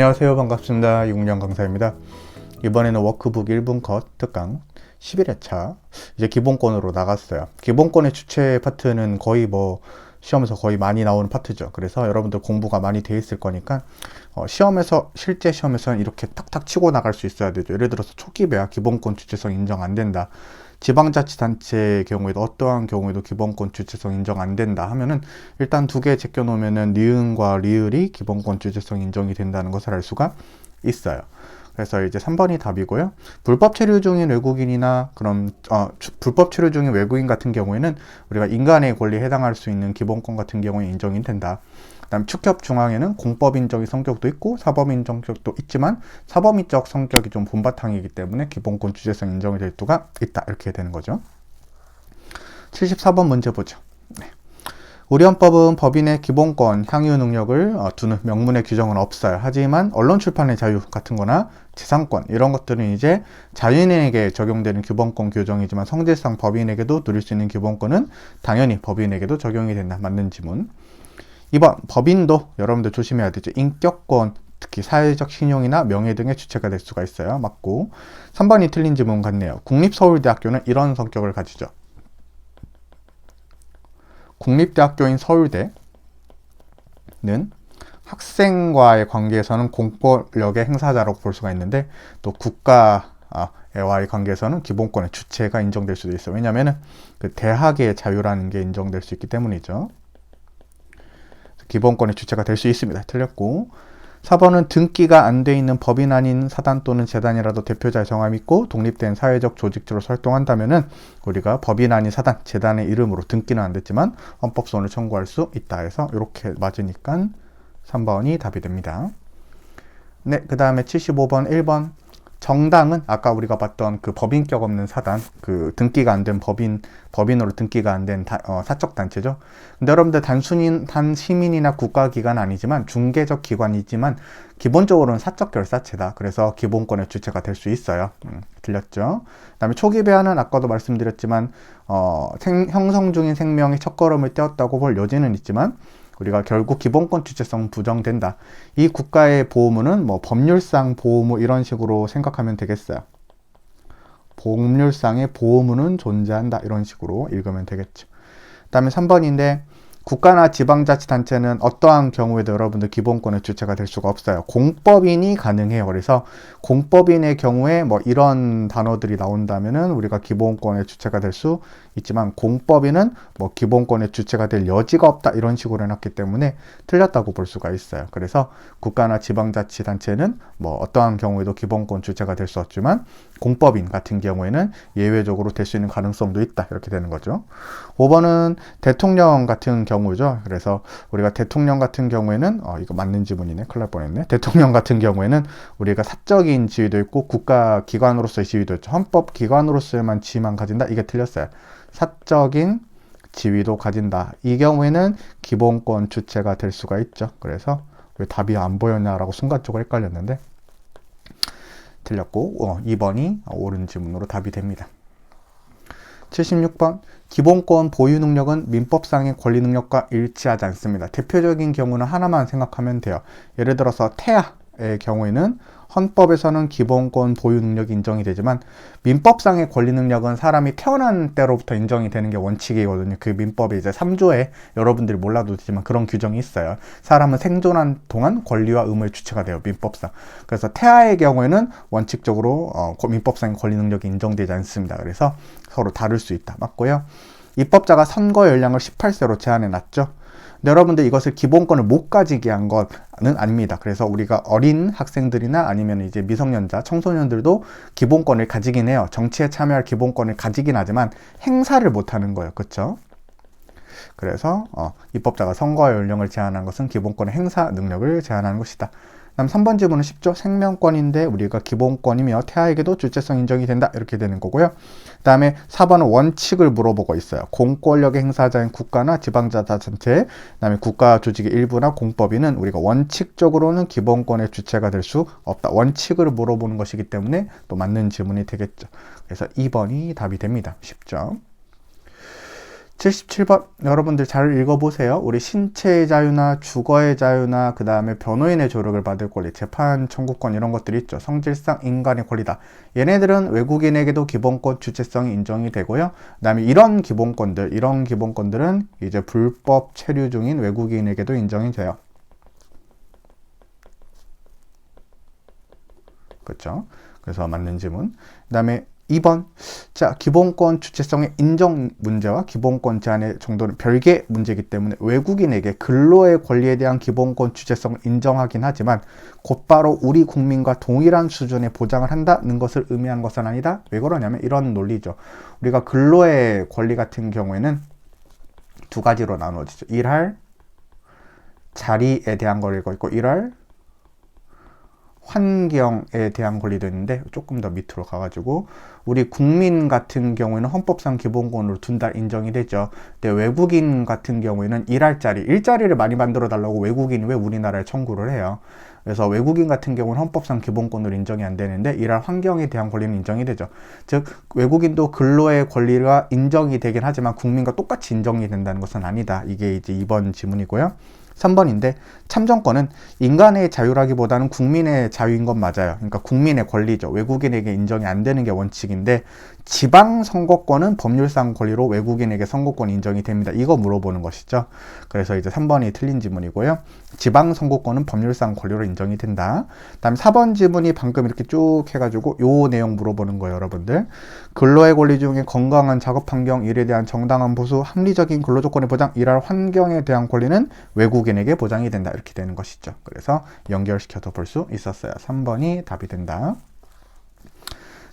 안녕하세요. 반갑습니다. 이국영 강사입니다. 이번에는 워크북 1분 컷 특강 11회차 이제 기본권으로 나갔어요. 기본권의 주체 파트는 거의 뭐 시험에서 거의 많이 나오는 파트죠. 그래서 여러분들 공부가 많이 돼 있을 거니까 어, 시험에서 실제 시험에서는 이렇게 탁탁 치고 나갈 수 있어야 되죠. 예를 들어서 초기 배야 기본권 주체성 인정 안 된다. 지방자치단체의 경우에도 어떠한 경우에도 기본권 주체성 인정 안 된다 하면은 일단 두 개 제껴 놓으면은 니은과 리을이 기본권 주체성 인정이 된다는 것을 알 수가 있어요. 그래서 이제 3번이 답이고요. 불법 체류 중인 외국인이나 그럼 어, 주- 불법 체류 중인 외국인 같은 경우에는 우리가 인간의 권리에 해당할 수 있는 기본권 같은 경우에 인정이 된다. 그다음 축협 중앙에는 공법인적인 성격도 있고 사법인적 성격도 있지만 사법 인적 성격이 좀 본바탕이기 때문에 기본권 주제성 인정이 될 수가 있다 이렇게 되는 거죠. 74번 문제 보죠. 네. 우리 헌법은 법인의 기본권, 향유 능력을 어, 두는 명문의 규정은 없어요. 하지만 언론 출판의 자유 같은 거나 재산권 이런 것들은 이제 자연인에게 적용되는 기본권 규정이지만 성질상 법인에게도 누릴 수 있는 기본권은 당연히 법인에게도 적용이 된다. 맞는 지문. 2번 법인도 여러분들 조심해야 되죠. 인격권 특히 사회적 신용이나 명예 등의 주체가 될 수가 있어요. 맞고 3번이 틀린 지문 같네요. 국립서울대학교는 이런 성격을 가지죠. 국립대학교인 서울대는 학생과의 관계에서는 공권력의 행사자라고 볼 수가 있는데 또 국가와의 관계에서는 기본권의 주체가 인정될 수도 있어요. 왜냐하면 그 대학의 자유라는 게 인정될 수 있기 때문이죠. 기본권의 주체가 될 수 있습니다. 틀렸고 4번은 등기가 안 돼 있는 법인 아닌 사단 또는 재단이라도 대표자의 정함이 있고 독립된 사회적 조직주로 활동한다면은 우리가 법인 아닌 사단, 재단의 이름으로 등기는 안 됐지만 헌법소원을 청구할 수 있다 해서 이렇게 맞으니까 3번이 답이 됩니다. 네, 그 다음에 75번 1번 정당은 아까 우리가 봤던 그 법인격 없는 사단, 그 등기가 안 된 법인, 법인으로 등기가 안 된 어, 사적 단체죠. 근데 여러분들 단순히 단 시민이나 국가기관 아니지만 중개적 기관이지만 기본적으로는 사적 결사체다. 그래서 기본권의 주체가 될 수 있어요. 음, 들렸죠? 그다음에 초기 배아는 아까도 말씀드렸지만 어, 생, 형성 중인 생명의 첫걸음을 떼었다고 볼 여지는 있지만 우리가 결국 기본권 주체성 부정된다. 이 국가의 보호무는 뭐 법률상 보호무 이런 식으로 생각하면 되겠어요. 법률상의 보호무는 존재한다. 이런 식으로 읽으면 되겠죠. 그 다음에 3번인데 국가나 지방자치단체는 어떠한 경우에도 여러분들 기본권의 주체가 될 수가 없어요. 공법인이 가능해요. 그래서 공법인의 경우에 뭐 이런 단어들이 나온다면은 우리가 기본권의 주체가 될 수 있지만 공법인은 뭐 기본권의 주체가 될 여지가 없다 이런 식으로 해놨기 때문에 틀렸다고 볼 수가 있어요. 그래서 국가나 지방자치단체는 뭐 어떠한 경우에도 기본권 주체가 될 수 없지만 공법인 같은 경우에는 예외적으로 될 수 있는 가능성도 있다 이렇게 되는 거죠. 5번은 대통령 같은 경우죠. 그래서 우리가 대통령 같은 경우에는 어 이거 맞는 지문이네. 큰일 날 뻔했네. 대통령 같은 경우에는 우리가 사적인 지위도 있고 국가 기관으로서의 지위도 있죠. 헌법 기관으로서만 지위만 가진다. 이게 틀렸어요. 사적인 지위도 가진다. 이 경우에는 기본권 주체가 될 수가 있죠. 그래서 왜 답이 안 보였냐라고 순간적으로 헷갈렸는데 틀렸고 어, 2번이 옳은 지문으로 답이 됩니다. 76번 기본권 보유 능력은 민법상의 권리 능력과 일치하지 않습니다. 대표적인 경우는 하나만 생각하면 돼요. 예를 들어서 태아 의 경우에는 헌법에서는 기본권 보유 능력이 인정이 되지만 민법상의 권리 능력은 사람이 태어난 때로부터 인정이 되는 게 원칙이거든요. 그 민법이 이제 3조에 여러분들이 몰라도 되지만 그런 규정이 있어요. 사람은 생존한 동안 권리와 의무의 주체가 돼요. 민법상. 그래서 태아의 경우에는 원칙적으로 어, 민법상의 권리 능력이 인정되지 않습니다. 그래서 서로 다를 수 있다. 맞고요. 입법자가 선거 연령을 18세로 제한해 놨죠. 근데 여러분들 이것을 기본권을 못 가지게 한 것은 아닙니다. 그래서 우리가 어린 학생들이나 아니면 이제 미성년자, 청소년들도 기본권을 가지긴 해요. 정치에 참여할 기본권을 가지긴 하지만 행사를 못 하는 거예요. 그렇죠? 그래서 어, 입법자가 선거 연령을 제한한 것은 기본권의 행사 능력을 제한하는 것이다. 다음 3번 지문은 쉽죠. 생명권인데 우리가 기본권이며 태아에게도 주체성 인정이 된다. 이렇게 되는 거고요. 그 다음에 4번은 원칙을 물어보고 있어요. 공권력의 행사자인 국가나 지방자치단체, 그 다음에 국가 조직의 일부나 공법인은 우리가 원칙적으로는 기본권의 주체가 될 수 없다. 원칙을 물어보는 것이기 때문에 또 맞는 질문이 되겠죠. 그래서 2번이 답이 됩니다. 쉽죠. 77번 여러분들 잘 읽어보세요. 우리 신체의 자유나 주거의 자유나 그 다음에 변호인의 조력을 받을 권리, 재판 청구권 이런 것들이 있죠. 성질상 인간의 권리다. 얘네들은 외국인에게도 기본권 주체성이 인정이 되고요. 그 다음에 이런 기본권들, 이런 기본권들은 이제 불법 체류 중인 외국인에게도 인정이 돼요. 그렇죠? 그래서 맞는 지문. 그 다음에 2번. 자, 기본권 주체성의 인정 문제와 기본권 제한의 정도는 별개 문제이기 때문에 외국인에게 근로의 권리에 대한 기본권 주체성을 인정하긴 하지만 곧바로 우리 국민과 동일한 수준의 보장을 한다는 것을 의미한 것은 아니다. 왜 그러냐면 이런 논리죠. 우리가 근로의 권리 같은 경우에는 두 가지로 나누어지죠. 일할 자리에 대한 권리가 있고 일할 환경에 대한 권리도 있는데 조금 더 밑으로 가가지고 우리 국민 같은 경우에는 헌법상 기본권으로 둔다 인정이 되죠. 근데 외국인 같은 경우에는 일할 자리, 일자리를 많이 만들어 달라고 외국인이 왜 우리나라에 청구를 해요. 그래서 외국인 같은 경우는 헌법상 기본권으로 인정이 안 되는데 일할 환경에 대한 권리는 인정이 되죠. 즉 외국인도 근로의 권리가 인정이 되긴 하지만 국민과 똑같이 인정이 된다는 것은 아니다. 이게 이제 이번 지문이고요. 3번인데 참정권은 인간의 자유라기보다는 국민의 자유인 건 맞아요. 그러니까 국민의 권리죠. 외국인에게 인정이 안 되는 게 원칙인데 지방 선거권은 법률상 권리로 외국인에게 선거권 인정이 됩니다. 이거 물어보는 것이죠. 그래서 이제 3번이 틀린 지문이고요. 지방 선거권은 법률상 권리로 인정이 된다. 다음 4번 지문이 방금 이렇게 쭉 해가지고 요 내용 물어보는 거예요, 여러분들. 근로의 권리 중에 건강한 작업 환경, 일에 대한 정당한 보수, 합리적인 근로 조건의 보장, 일할 환경에 대한 권리는 외국인에게 보장이 된다. 이렇게 되는 것이죠. 그래서 연결시켜서 볼 수 있었어요. 3번이 답이 된다.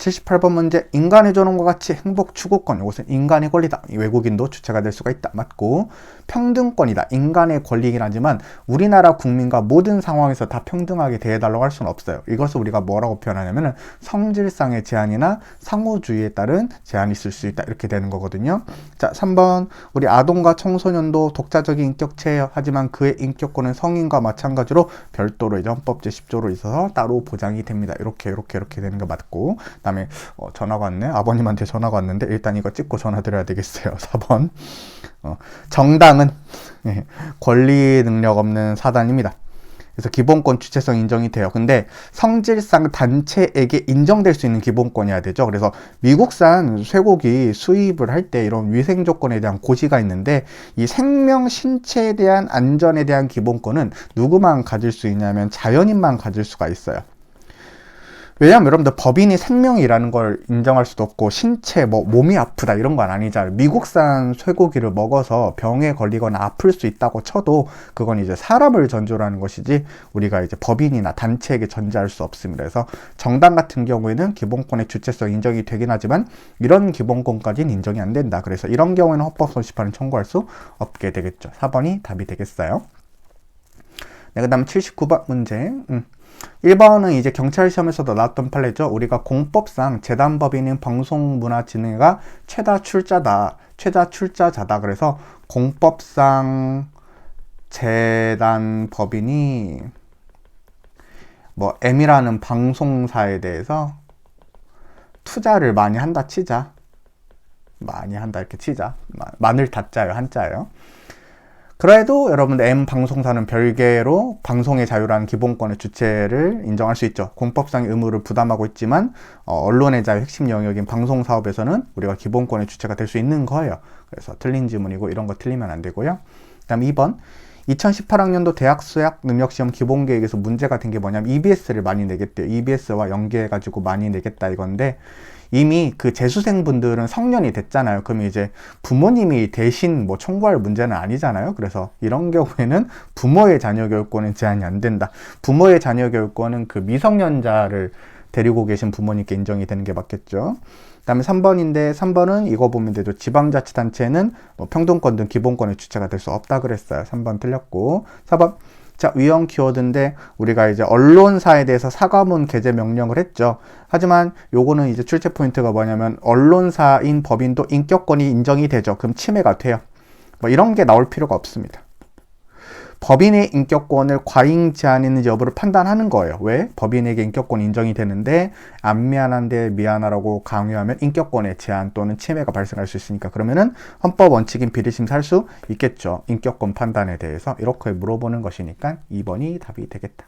78번 문제 인간의 존엄과 같이 행복 추구권. 이것은 인간의 권리다. 외국인도 주체가 될 수가 있다. 맞고 평등권이다. 인간의 권리이긴 하지만 우리나라 국민과 모든 상황에서 다 평등하게 대해달라고 할 수는 없어요. 이것을 우리가 뭐라고 표현하냐면 성질상의 제한이나 상호주의에 따른 제한이 있을 수 있다. 이렇게 되는 거거든요. 자 3번. 우리 아동과 청소년도 독자적인 인격체예요. 하지만 그의 인격권은 성인과 마찬가지로 별도로 이제 헌법 제10조로 있어서 따로 보장이 됩니다. 이렇게 이렇게 이렇게 되는 거 맞고 다음에 어, 전화가 왔네. 아버님한테 전화가 왔는데 일단 이거 찍고 전화 드려야 되겠어요. 4번. 어, 정당은 예, 권리 능력 없는 사단입니다. 그래서 기본권 주체성 인정이 돼요. 근데 성질상 단체에게 인정될 수 있는 기본권이어야 되죠. 그래서 미국산 쇠고기 수입을 할 때 이런 위생 조건에 대한 고시가 있는데 이 생명 신체에 대한 안전에 대한 기본권은 누구만 가질 수 있냐면 자연인만 가질 수가 있어요. 왜냐하면 여러분들 법인이 생명이라는 걸 인정할 수도 없고 신체 뭐 몸이 아프다 이런 건 아니잖아요. 미국산 쇠고기를 먹어서 병에 걸리거나 아플 수 있다고 쳐도 그건 이제 사람을 전조로 하는 것이지 우리가 이제 법인이나 단체에게 전제할 수 없습니다. 그래서 정당 같은 경우에는 기본권의 주체성 인정이 되긴 하지만 이런 기본권까지는 인정이 안 된다. 그래서 이런 경우에는 헌법소시판을 청구할 수 없게 되겠죠. 4번이 답이 되겠어요. 네, 그 다음 79번 문제. 음. 1번은 이제 경찰 시험에서도 나왔던 판례죠. 우리가 공법상 재단법인인 방송문화진흥회가 최다 출자다. 최다 출자자다. 그래서 공법상 재단 법인이 뭐 M이라는 방송사에 대해서 투자를 많이 한다 치자. 많이 한다 이렇게 치자. 마늘 다자요 한자예요. 그래도 여러분들 M 방송사는 별개로 방송의 자유라는 기본권의 주체를 인정할 수 있죠. 공법상의 의무를 부담하고 있지만 어, 언론의 자유 핵심 영역인 방송 사업에서는 우리가 기본권의 주체가 될 수 있는 거예요. 그래서 틀린 지문이고 이런 거 틀리면 안 되고요. 그다음 2번 2018학년도 대학 수학 능력 시험 기본 계획에서 문제가 된 게 뭐냐면 EBS를 많이 내겠대요. EBS와 연계해 가지고 많이 내겠다 이건데 이미 그 재수생분들은 성년이 됐잖아요. 그럼 이제 부모님이 대신 뭐 청구할 문제는 아니잖아요. 그래서 이런 경우에는 부모의 자녀 교육권은 제한이 안 된다. 부모의 자녀 교육권은 그 미성년자를 데리고 계신 부모님께 인정이 되는 게 맞겠죠. 그 다음에 3번인데 3번은 이거 보면 되죠. 지방자치단체는 뭐 평등권 등 기본권의 주체가 될 수 없다 그랬어요. 3번 틀렸고 4번 자, 위험 키워드인데 우리가 이제 언론사에 대해서 사과문 게재 명령을 했죠. 하지만 요거는 이제 출제 포인트가 뭐냐면 언론사인 법인도 인격권이 인정이 되죠. 그럼 침해가 돼요. 뭐 이런 게 나올 필요가 없습니다. 법인의 인격권을 과잉 제한했는지 여부를 판단하는 거예요. 왜? 법인에게 인격권 인정이 되는데 안 미안한데 미안하라고 강요하면 인격권의 제한 또는 침해가 발생할 수 있으니까 그러면은 헌법 원칙인 비리심사 할 수 있겠죠. 인격권 판단에 대해서 이렇게 물어보는 것이니까 2번이 답이 되겠다.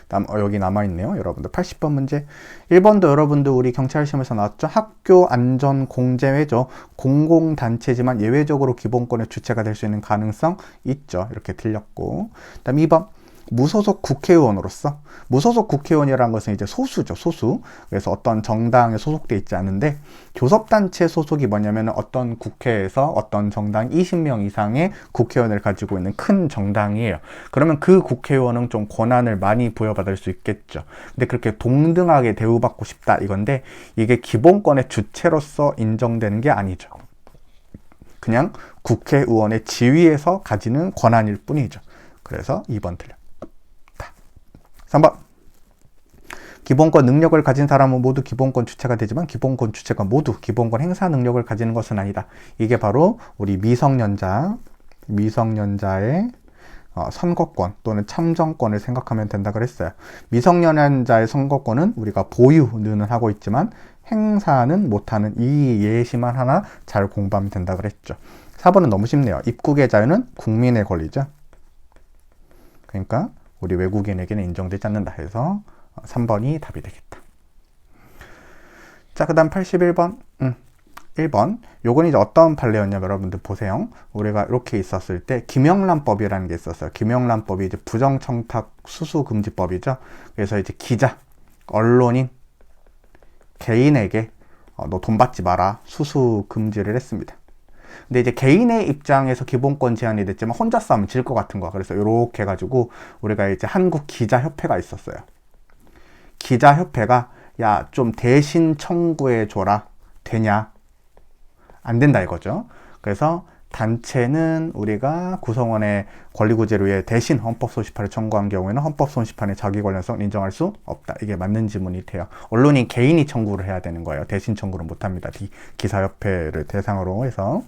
네. 남, 어, 여기 남아있네요. 여러분들 80번 문제 1번도 여러분들 우리 경찰 시험에서 나왔죠. 학교 안전 공제회죠. 공공단체지만 예외적으로 기본권의 주체가 될 수 있는 가능성 있죠. 이렇게 틀렸고 그 다음 2번 무소속 국회의원으로서 무소속 국회의원이라는 것은 이제 소수죠 소수. 그래서 어떤 정당에 소속돼 있지 않은데 교섭단체 소속이 뭐냐면 어떤 국회에서 어떤 정당 20명 이상의 국회의원을 가지고 있는 큰 정당이에요. 그러면 그 국회의원은 좀 권한을 많이 부여받을 수 있겠죠. 근데 그렇게 동등하게 대우받고 싶다 이건데 이게 기본권의 주체로서 인정되는 게 아니죠. 그냥 국회의원의 지위에서 가지는 권한일 뿐이죠. 그래서 2번 틀려 3번. 기본권 능력을 가진 사람은 모두 기본권 주체가 되지만 기본권 주체가 모두 기본권 행사 능력을 가지는 것은 아니다. 이게 바로 우리 미성년자, 미성년자의 어, 선거권 또는 참정권을 생각하면 된다 그랬어요. 미성년자의 선거권은 우리가 보유는 하고 있지만 행사는 못하는 이 예시만 하나 잘 공부하면 된다 그랬죠. 4번은 너무 쉽네요. 입국의 자유는 국민의 권리죠. 그러니까 우리 외국인에게는 인정되지 않는다 해서 3번이 답이 되겠다. 자, 그 다음 81번. 음, 1번. 요건 이제 어떤 판례였냐면 여러분들 보세요. 우리가 이렇게 있었을 때 김영란법이라는 게 있었어요. 김영란법이 이제 부정청탁 수수금지법이죠. 그래서 이제 기자, 언론인, 개인에게 어, 너 돈 받지 마라. 수수금지를 했습니다. 근데 이제 개인의 입장에서 기본권 제한이 됐지만 혼자 싸우면 질 것 같은 거야. 그래서 이렇게 해가지고 우리가 이제 한국 기자협회가 있었어요. 기자협회가 야 좀 대신 청구해 줘라 되냐? 안 된다 이거죠. 그래서 단체는 우리가 구성원의 권리구제를 위해 대신 헌법소시판을 청구한 경우에는 헌법소시판의 자기 관련성 인정할 수 없다. 이게 맞는 지문이 돼요. 언론이 개인이 청구를 해야 되는 거예요. 대신 청구를 못합니다. 기사협회를 대상으로 해서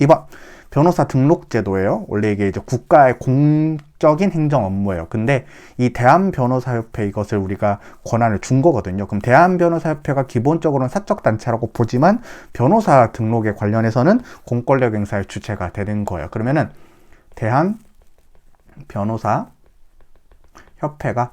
2번 변호사 등록 제도예요. 원래 이게 이제 국가의 공적인 행정 업무예요. 근데 이 대한 변호사협회 이것을 우리가 권한을 준 거거든요. 그럼 대한 변호사협회가 기본적으로는 사적 단체라고 보지만 변호사 등록에 관련해서는 공권력 행사의 주체가 되는 거예요. 그러면은 대한 변호사 협회가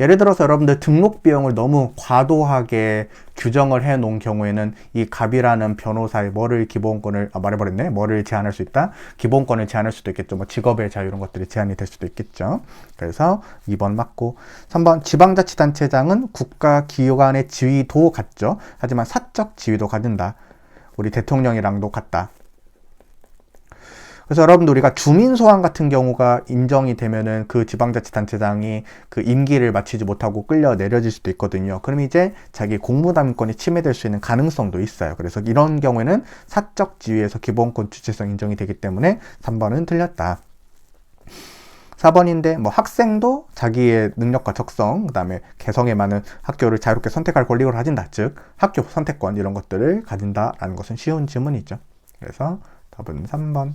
예를 들어서 여러분들 등록 비용을 너무 과도하게 규정을 해 놓은 경우에는 이 갑이라는 변호사의 뭐를 기본권을 아, 말해버렸네. 뭐를 제한할 수 있다? 기본권을 제한할 수도 있겠죠. 뭐 직업의 자유 이런 것들이 제한이 될 수도 있겠죠. 그래서 2번 맞고 3번 지방자치단체장은 국가 기관의 지위도 같죠. 하지만 사적 지위도 갖는다. 우리 대통령이랑도 같다 그래서 여러분들 우리가 주민 소환 같은 경우가 인정이 되면은 그 지방자치단체장이 그 임기를 마치지 못하고 끌려 내려질 수도 있거든요. 그럼 이제 자기 공무담권이 침해될 수 있는 가능성도 있어요. 그래서 이런 경우에는 사적 지위에서 기본권 주체성 인정이 되기 때문에 3번은 틀렸다. 4번인데 뭐 학생도 자기의 능력과 적성, 그다음에 개성에 맞는 학교를 자유롭게 선택할 권리를 가진다. 즉 학교 선택권 이런 것들을 가진다라는 것은 쉬운 질문이죠. 그래서 답은 3번.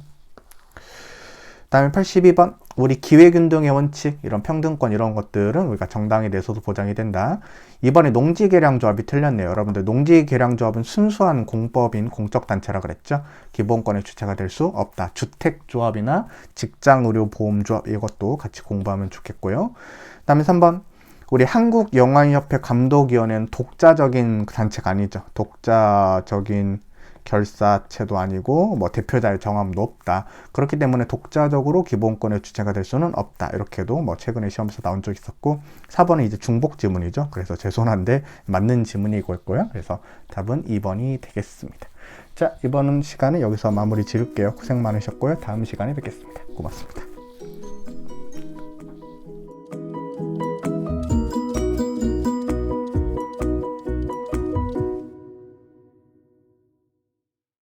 다음에 82번 우리 기회균등의 원칙 이런 평등권 이런 것들은 우리가 정당에 대해서도 보장이 된다. 이번에 농지계량조합이 틀렸네요. 여러분들 농지계량조합은 순수한 공법인 공적단체라 그랬죠. 기본권의 주체가 될 수 없다. 주택조합이나 직장의료보험조합 이것도 같이 공부하면 좋겠고요. 다음에 3번 우리 한국영화협회 감독위원회는 독자적인 단체가 아니죠. 독자적인 결사체도 아니고 뭐 대표자의 정함도 없다. 그렇기 때문에 독자적으로 기본권의 주체가 될 수는 없다. 이렇게도 뭐 최근에 시험에서 나온 적 있었고 4번은 이제 중복 지문이죠. 그래서 죄송한데 맞는 지문이 이거였고요. 그래서 답은 2번이 되겠습니다. 자, 이번 시간은 여기서 마무리 지을게요. 고생 많으셨고요. 다음 시간에 뵙겠습니다. 고맙습니다.